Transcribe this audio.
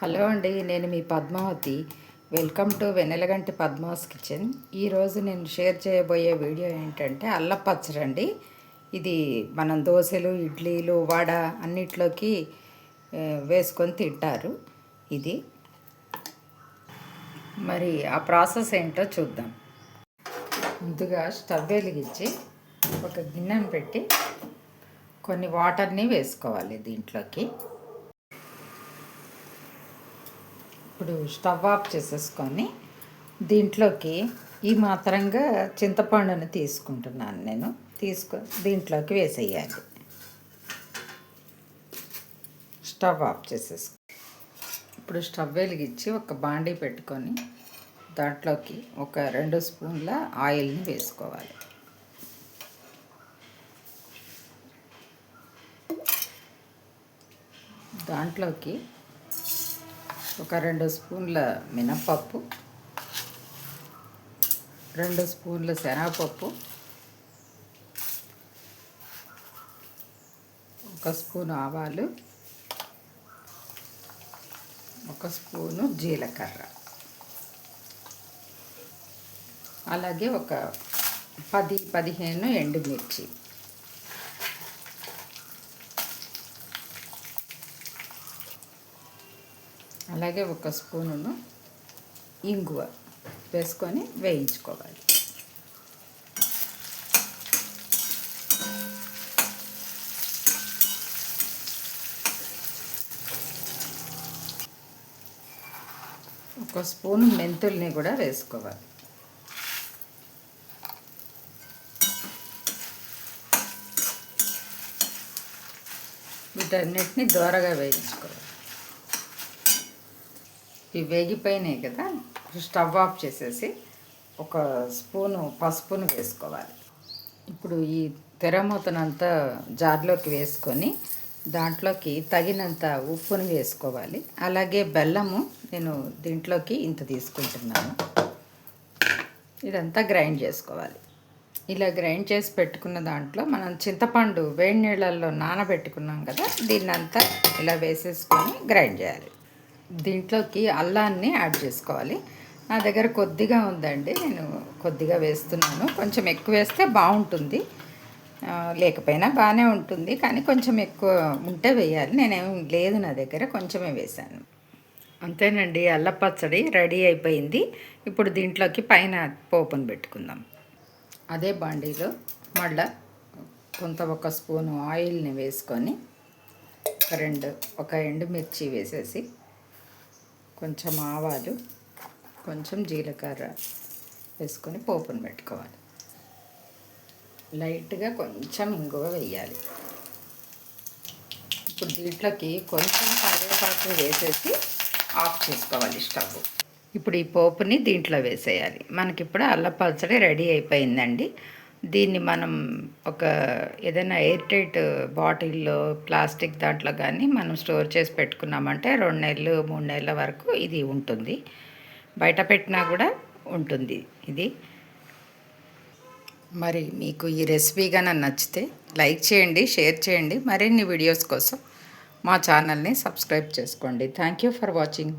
Hello అండి నేను మీ Padmavati. Welcome to Venelaganti Padma's kitchen. ఈరోజు నేను షేర్ చేయబోయే వీడియో ఏంటంటే అల్ల పచ్చడి అండి. ఇది మనం దోశలు ఇడ్లీలు వడ అన్నిట్లోకి వేసుకొని తింటారు ఇది. మరి ఆ ప్రాసెస్ ఏంటో చూద్దాం. ముందుగా స్టవ్ వెలిగించి ఒక గిన్నెను పెట్టి కొన్ని వాటర్ని వేసుకోవాలి దీంట్లోకి. ఇప్పుడు స్టవ్ ఆఫ్ చేసేసుకొని దీంట్లోకి ఈ మాత్రంగా చింతపండుని తీసుకుంటున్నాను నేను. తీసుకొని దీంట్లోకి వేసేయాలి. స్టవ్ ఆఫ్ చేసేసుకో ఇప్పుడు స్టవ్ వెలిగించి ఒక బాండీ పెట్టుకొని దాంట్లోకి ఒక రెండు స్పూన్ల ఆయిల్ని వేసుకోవాలి. దాంట్లోకి ఒక రెండు స్పూన్ల మినప్పప్పు రెండు స్పూన్ల శనగపప్పు ఒక స్పూన్ ఆవాలు ఒక స్పూను జీలకర్ర. అలాగే ఒక పది పదిహేను ఎండుమిర్చి. అలాగే ఒక స్పూను ఇంగువ వేసుకొని వేయించుకోవాలి. ఒక స్పూన్ మెంతుల్ని కూడా వేసుకోవాలి. వీటన్నిటిని దోరగా వేయించుకోవాలి. ఇవి వేగిపోయినాయి కదా స్టవ్ ఆఫ్ చేసేసి ఒక స్పూను పసుపును వేసుకోవాలి. ఇప్పుడు ఈ తెరమూతనంతా జార్లోకి వేసుకొని దాంట్లోకి తగినంత ఉప్పును వేసుకోవాలి. అలాగే బెల్లము నేను దీంట్లోకి ఇంత తీసుకుంటున్నాను. ఇదంతా గ్రైండ్ చేసుకోవాలి. ఇలా గ్రైండ్ చేసి పెట్టుకున్న దాంట్లో మనం చింతపండు వేడి నీళ్ళల్లో నానబెట్టుకున్నాం కదా దీన్నంతా ఇలా వేసేసుకొని గ్రైండ్ చేయాలి. దీంట్లోకి అల్లాన్ని యాడ్ చేసుకోవాలి. నా దగ్గర కొద్దిగా ఉందండి. నేను కొద్దిగా వేస్తున్నాను. కొంచెం ఎక్కువ వేస్తే బాగుంటుంది. లేకపోయినా బాగానే ఉంటుంది. కానీ కొంచెం ఎక్కువ ఉంటే వేయాలి. నేనేం లేదు నా దగ్గర. కొంచెమే వేశాను. అంతేనండి. అల్ల పచ్చడి రెడీ అయిపోయింది. ఇప్పుడు దీంట్లోకి పైన పోపును పెట్టుకుందాం. అదే బాండీలో మళ్ళా కొంత ఒక స్పూను ఆయిల్ని వేసుకొని ఒక రెండు ఒక ఎండుమిర్చి వేసేసి కొంచెం ఆవాలు కొంచెం జీలకర్ర వేసుకొని పోపును పెట్టుకోవాలి. లైట్గా కొంచెం ఇంగువ వేయాలి. ఇప్పుడు దీంట్లోకి కొంచెం కరివేపాకు వేసేసి ఆఫ్ చేసుకోవాలి స్టవ్. ఇప్పుడు ఈ పోపుని దీంట్లో వేసేయాలి. మనకిప్పుడు అల్ల పచ్చడి రెడీ అయిపోయిందండి. దీన్ని మనం ఒక ఏదైనా ఎయిర్ టైట్ బాటిల్లో ప్లాస్టిక్ దాంట్లో కానీ మనం స్టోర్ చేసి పెట్టుకున్నామంటే రెండు నెలలు మూడు నెలల వరకు ఇది ఉంటుంది. బయట పెట్టినా కూడా ఉంటుంది ఇది. మరి మీకు ఈ రెసిపీ కానీ నచ్చితే లైక్ చేయండి షేర్ చేయండి. మరిన్ని వీడియోస్ కోసం మా ఛానల్ని సబ్స్క్రైబ్ చేసుకోండి. Thank you for watching.